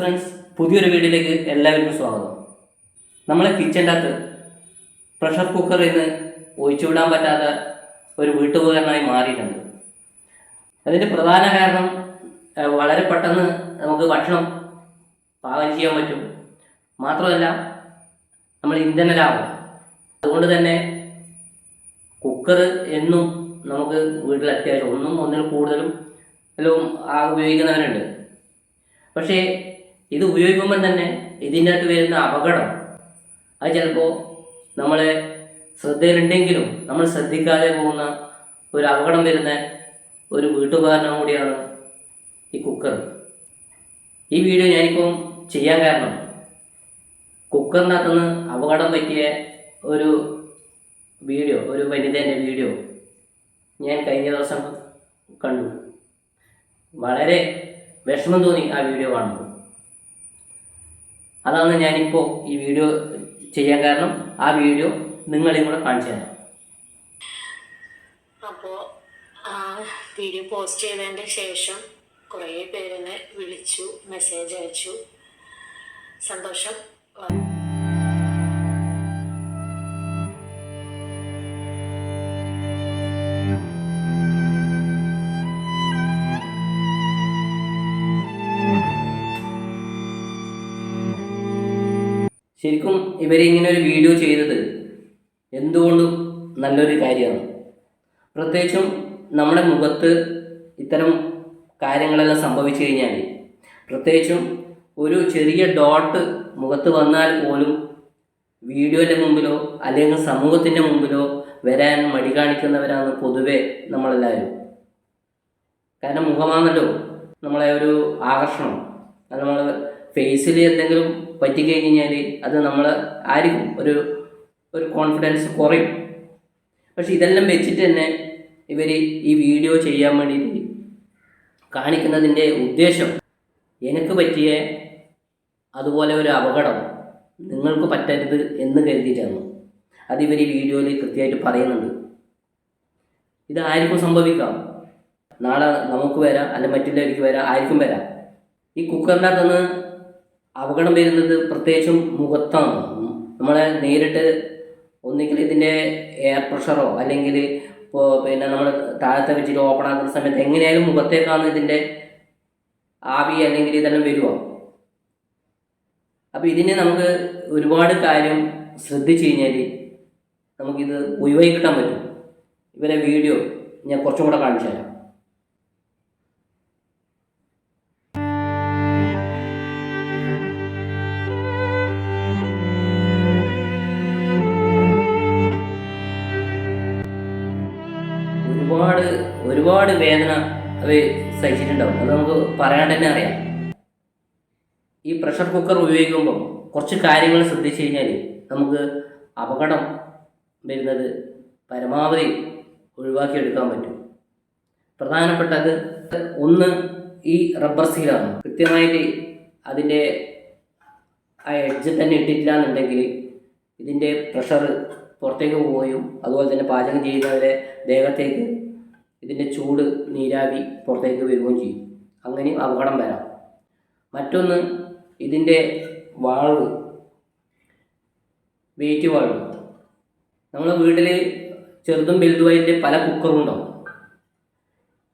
Friends പുതിയൊരു വീഡിയോയിലേക്ക് എല്ലാവർക്കും സ്വാഗതം. നമ്മളെ കിച്ചന്റെ അകത്ത് പ്രഷർ കുക്കർ ഇന്ന് ഒഴിച്ചുവിടാൻ പറ്റാത്ത ഒരു വീട്ടുപകരണമായി മാറിയിട്ടുണ്ട്. അതിന്റെ പ്രധാന കാരണം വളരെ പെട്ടെന്ന് നമുക്ക് ഭക്ഷണം പാകം ചെയ്യാൻ പറ്റും. മാത്രമല്ല നമ്മൾ ഇന്ധന ലാഭം അതുകൊണ്ട് തന്നെ കുക്കർ എന്നും നമുക്ക് വീട്ടിൽ അത്യാവശ്യം ഒന്നും ഒന്നിൽ കൂടുതലും എല്ലാം ഉപയോഗിക്കുന്നവരുണ്ട്. പക്ഷേ ഇത് ഉപയോഗിക്കുമ്പോൾ തന്നെ ഇതിന്റെ അകത്ത് വരുന്ന അപകടം അത് ചിലപ്പോൾ നമ്മളെ ശ്രദ്ധയിലുണ്ടെങ്കിലും നമ്മൾ ശ്രദ്ധിക്കാതെ പോകുന്ന ഒരു അപകടം വരുന്ന ഒരു വീട്ടുപകരണം കൂടിയാണ് ഈ കുക്കർ. ഈ വീഡിയോ ഞാനിപ്പം ചെയ്യാൻ കാരണം കുക്കറിനകത്തുനിന്ന് അപകടം പറ്റിയ ഒരു വീഡിയോ ഒരു വനിതേന്റെ വീഡിയോ ഞാൻ കഴിഞ്ഞ ദിവസം കണ്ടു. വളരെ വിഷമം തോന്നി ആ വീഡിയോ കാണുമ്പോൾ. അതാണ് ഞാനിപ്പോൾ ഈ വീഡിയോ ചെയ്യാൻ കാരണം ആ വീഡിയോ നിങ്ങളെയും കൂടെ കാണിച്ചു തരാം. അപ്പോൾ ആ വീഡിയോ പോസ്റ്റ് ചെയ്തതിന്റെ ശേഷം കുറേ പേരെന്നെ വിളിച്ചു മെസ്സേജ് അയച്ചു. സന്തോഷം. ശരിക്കും ഇവരിങ്ങനെ ഒരു വീഡിയോ ചെയ്തത് എന്തുകൊണ്ടും നല്ലൊരു കാര്യമാണ്. പ്രത്യേകിച്ചും നമ്മുടെ മുഖത്ത് ഇത്തരം കാര്യങ്ങളെല്ലാം സംഭവിച്ചു കഴിഞ്ഞാൽ പ്രത്യേകിച്ചും ഒരു ചെറിയ ഡോട്ട് മുഖത്ത് വന്നാൽ പോലും വീഡിയോന്റെ മുമ്പിലോ അല്ലെങ്കിൽ സമൂഹത്തിന്റെ മുമ്പിലോ വരാൻ മടി കാണിക്കുന്നവരാണ് പൊതുവെ നമ്മളെല്ലാവരും. കാരണം മുഖമാണല്ലോ നമ്മളെ ഒരു ആകർഷണം. അത് നമ്മൾ ഫേസിൽ എന്തെങ്കിലും പറ്റിക്കഴിഞ്ഞാൽ അത് നമ്മൾ ആയിരിക്കും ഒരു ഒരു കോൺഫിഡൻസ് കുറയും. പക്ഷെ ഇതെല്ലാം വെച്ചിട്ട് തന്നെ ഇവർ ഈ വീഡിയോ ചെയ്യാൻ വേണ്ടിയിട്ട് കാണിക്കുന്നതിന്റെ ഉദ്ദേശം എനിക്ക് പറ്റിയ അതുപോലെ ഒരു അപകടം നിങ്ങൾക്ക് പറ്റരുത് എന്ന് കരുതിയിട്ടാണ്. അത് ഇവർ ഈ വീഡിയോയിൽ കൃത്യമായിട്ട് പറയുന്നുണ്ട്. ഇത് ആർക്കും സംഭവിക്കാം. നാളെ നമുക്ക് വരാം അല്ലെ മറ്റുള്ളവർക്ക് വരാം ആർക്കും വരാം. ഈ കുക്കറിന്റെ അകത്തുനിന്ന് അപകടം വരുന്നത് പ്രത്യേകിച്ചും മുഖത്താണ്. നമ്മളെ നേരിട്ട് ഒന്നുകിൽ ഇതിന്റെ എയർ പ്രഷറോ അല്ലെങ്കിൽ ഇപ്പോൾ പിന്നെ നമ്മൾ താഴത്തെ വെച്ചിട്ട് ഓപ്പൺ ആക്കുന്ന സമയത്ത് എങ്ങനെയായാലും മുഖത്തേക്കാണ് ഇതിന്റെ ആവി അല്ലെങ്കിൽ ഇതെല്ലാം വരിക അപ്പോൾ ഇതിന് നമുക്ക് ഒരുപാട് കാര്യം ശ്രദ്ധിച്ചു കഴിഞ്ഞാൽ നമുക്കിത് ഒഴിവായി കിട്ടാൻ പറ്റും. ഇവരെ വീഡിയോ ഞാൻ കുറച്ചും കൂടെ കാണിച്ചു തരാം ഒരുപാട് വേദന അവർ സഹിച്ചിട്ടുണ്ടാവും. അത് നമുക്ക് പറയാണ്ട് തന്നെ അറിയാം. ഈ പ്രഷർ കുക്കർ ഉപയോഗിക്കുമ്പോൾ കുറച്ച് കാര്യങ്ങൾ ശ്രദ്ധിച്ചു കഴിഞ്ഞാൽ നമുക്ക് അപകടം വരുന്നത് പരമാവധി ഒഴിവാക്കിയെടുക്കാൻ പറ്റും. പ്രധാനപ്പെട്ടത് ഒന്ന് ഈ റബ്ബർ സീലാണ് കൃത്യമായിട്ട് അതിന്റെ ആ എഡ്ജ് തന്നെ ഇട്ടിട്ടില്ല എന്നുണ്ടെങ്കിൽ ഇതിന്റെ പ്രഷർ പുറത്തേക്ക് പോവുകയും അതുപോലെ തന്നെ പാചകം ചെയ്യുന്നവരെ ദേഹത്തേക്ക് ഇതിന്റെ ചൂട് നീരാവി പുറത്തേക്ക് വരികയും ചെയ്യും. അങ്ങനെയും അപകടം വരാം. മറ്റൊന്ന് ഇതിന്റെ വാൾവ് വെയിറ്റ് വാൾവ്. നമ്മളെ വീട്ടിൽ ചെറുതും വലുതുമായിട്ട് പല കുക്കറും ഉണ്ടാവും.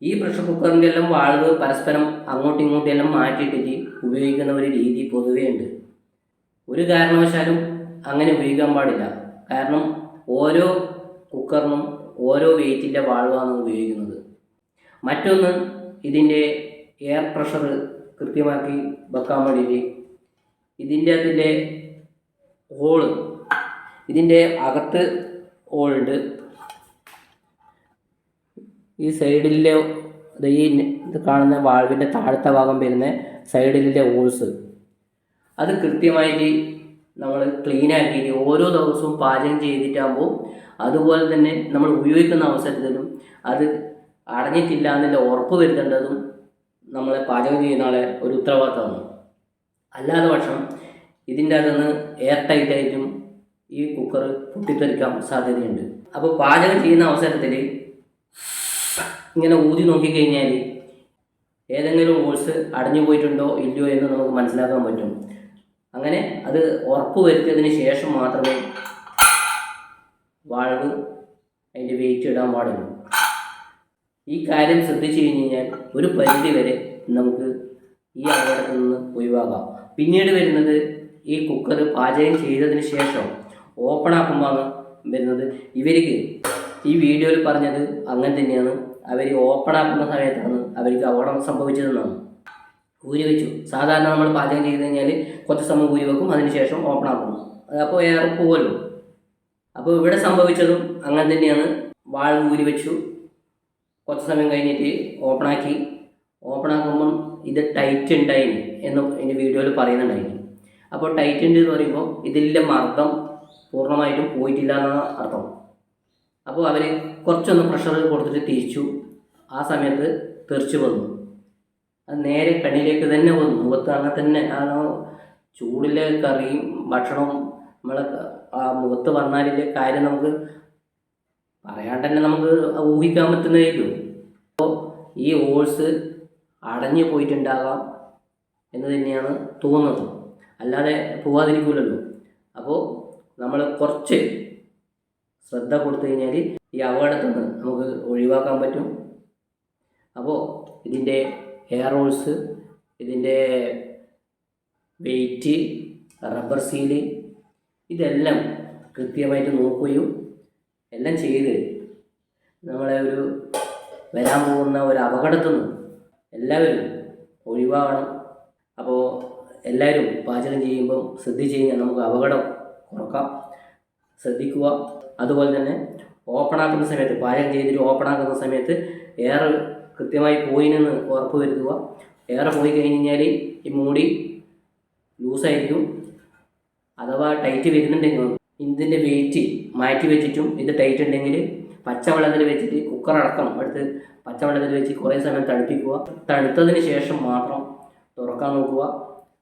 ഈ പ്രഷർ കുക്കറിന്റെ എല്ലാം വാൾവ് പരസ്പരം അങ്ങോട്ടും ഇങ്ങോട്ടും എല്ലാം മാറ്റിയിട്ടിട്ട് ഉപയോഗിക്കുന്ന ഒരു രീതി പൊതുവേ ഉണ്ട്. ഒരു കാരണവശാലും അങ്ങനെ ഉപയോഗിക്കാൻ പാടില്ല. കാരണം ഓരോ കുക്കറിനും ഓരോ വെയിറ്റിന്റെ വാൾവാണ് ഉപയോഗിക്കുന്നത്. മറ്റൊന്ന് ഇതിന്റെ എയർ പ്രഷർ കൃത്യമാക്കി വെക്കാൻ വേണ്ടിയിട്ട് ഇതിന്റെ അതിന്റെ ഹോൾ ഇതിന്റെ അകത്ത് ഹോളുണ്ട് ഈ സൈഡിലെ ഈ കാണുന്ന വാൾവിന്റെ താഴത്തെ ഭാഗം വരുന്ന സൈഡിലെ ഹോൾസ് അത് കൃത്യമായിട്ട് നമ്മൾ ക്ലീൻ ആക്കിയിട്ട് ഓരോ ദിവസവും പാചകം ചെയ്തിട്ടാകുമ്പോൾ അതുപോലെ തന്നെ നമ്മൾ ഉപയോഗിക്കുന്ന അവസരത്തിലും അത് അടഞ്ഞിട്ടില്ല എന്നുള്ള ഉറപ്പ് വരുത്തേണ്ടതും നമ്മളെ പാചകം ചെയ്യുന്ന ആളെ ഒരു ഉത്തരവാദിത്തമാണ്. അല്ലാതെ പക്ഷം ഇതിന്റെ അകത്തുനിന്ന് എയർ ടൈറ്റായിട്ടും ഈ കുക്കർ പൊട്ടിത്തെറിക്കാൻ സാധ്യതയുണ്ട്. അപ്പോൾ പാചകം ചെയ്യുന്ന അവസരത്തിൽ ഇങ്ങനെ ഊതി നോക്കിക്കഴിഞ്ഞാൽ ഏതെങ്കിലും ഹോൾസ് അടഞ്ഞു പോയിട്ടുണ്ടോ ഇല്ലയോ എന്ന് നമുക്ക് മനസ്സിലാക്കാൻ പറ്റും. അങ്ങനെ അത് ഉറപ്പ് വരുത്തിയതിന് ശേഷം മാത്രമേ വാൾവ് അതിന്റെ വെയിറ്റ് ഇടാൻ പാടില്ല. ഈ കാര്യം ശ്രദ്ധിച്ചു കഴിഞ്ഞ് കഴിഞ്ഞാൽ ഒരു പരിധി വരെ നമുക്ക് ഈ അപകടത്തിൽ നിന്ന് ഒഴിവാക്കാം. പിന്നീട് വരുന്നത് ഈ കുക്കർ പാചകം ചെയ്തതിന് ശേഷം ഓപ്പൺ ആക്കുമ്പോൾ വരുന്നത്. ഇവർക്ക് ഈ വീഡിയോയിൽ പറഞ്ഞത് അങ്ങനെ തന്നെയാണ്. അവർ ഓപ്പൺ ആക്കുന്ന സമയത്താണ് അവർക്ക് അപകടം സംഭവിച്ചതെന്നാണ്. ഊരി വെച്ചു. സാധാരണ നമ്മൾ പാചകം ചെയ്ത് കഴിഞ്ഞാൽ കുറച്ച് സമയം ഊരി വെക്കും. അതിനുശേഷം ഓപ്പൺ ആക്കും അപ്പോൾ എയർ പോവുമല്ലോ അപ്പോൾ ഇവിടെ സംഭവിച്ചതും അങ്ങനെ തന്നെയാണ്. വാൾ ഊരി വെച്ചു. കുറച്ച് സമയം കഴിഞ്ഞിട്ട് ഓപ്പണാക്കി ഓപ്പണാക്കുമ്പം ഇത് ടൈറ്റ് ഉണ്ടായി എന്ന് എന്റെ വീഡിയോയിൽ പറയുന്നുണ്ടായിരുന്നു അപ്പോൾ ടൈറ്റ് ഉണ്ട് എന്ന് പറയുമ്പോൾ ഇതിലെ മർദ്ദം പൂർണമായിട്ടും പോയിട്ടില്ല എന്നാണ് അർത്ഥം. അപ്പോൾ അവർ കുറച്ചൊന്ന് പ്രഷർ കൊടുത്തിട്ട് തിരിച്ചു. ആ സമയത്ത് തെറിച്ചു വന്നു. അത് നേരെ കണ്ണിലേക്ക് തന്നെ വന്നു. മുഖത്ത് അങ്ങനെ തന്നെ ആ ചൂടിലെ കറിയും ഭക്ഷണവും നമ്മളെ ആ മുഖത്ത് വന്നാലില്ലേ കാര്യം നമുക്ക് പറയാണ്ട് തന്നെ നമുക്ക് ഊഹിക്കാൻ പറ്റുന്നതേയുള്ളൂ അപ്പോൾ ഈ ഓൾസ് അടഞ്ഞു പോയിട്ടുണ്ടാകാം എന്ന് തന്നെയാണ് തോന്നുന്നത്. അല്ലാതെ പോവാതിരിക്കില്ലല്ലോ അപ്പോൾ നമ്മൾ കുറച്ച് ശ്രദ്ധ കൊടുത്തു കഴിഞ്ഞാൽ ഈ അപകടത്തിൽ നിന്ന് നമുക്ക് ഒഴിവാക്കാൻ പറ്റും. അപ്പോൾ ഇതിന്റെ ഹെയർ ഹോൾസ് ഇതിന്റെ വെയിറ്റ് റബ്ബർ സീൽ ഇതെല്ലാം കൃത്യമായിട്ട് നോക്കുകയും എല്ലാം ചെയ്ത് നമ്മളെ ഒരു വരാൻ പോകുന്ന ഒരു അപകടത്തിൽ നിന്ന് എല്ലാവരും ഒഴിവാകണം. അപ്പോൾ എല്ലാവരും പാചകം ചെയ്യുമ്പോൾ ശ്രദ്ധിച്ച് കഴിഞ്ഞാൽ നമുക്ക് അപകടം കുറക്കാം. ശ്രദ്ധിക്കുക. അതുപോലെ തന്നെ ഓപ്പൺ ആക്കുന്ന സമയത്ത് പാചകം ചെയ്തിട്ട് ഓപ്പൺ ആക്കുന്ന സമയത്ത് എയർ കൃത്യമായി പോയിനെന്ന് ഉറപ്പ് വരുത്തുക. എയർ പോയി കഴിഞ്ഞ് കഴിഞ്ഞാൽ ഈ മൂടി ലൂസായിരിക്കും അഥവാ ടൈറ്റ് വരുന്നുണ്ടെങ്കിൽ ഇതിന്റെ വെയിറ്റ് മാറ്റി വെച്ചിട്ടും ഇത് ടൈറ്റ് ഉണ്ടെങ്കിൽ പച്ചവെള്ളത്തിൽ വെച്ചിട്ട് കുക്കർ അടക്കണം എടുത്ത് പച്ചവെള്ളത്തിൽ വെച്ച് കുറേ സമയം തണുപ്പിക്കുക. തണുത്തതിന് ശേഷം മാത്രം തുറക്കാൻ നോക്കുക.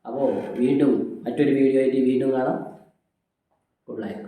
അപ്പോൾ വീണ്ടും മറ്റൊരു വീഡിയോ ആയിട്ട് വീണ്ടും കാണാം. Good like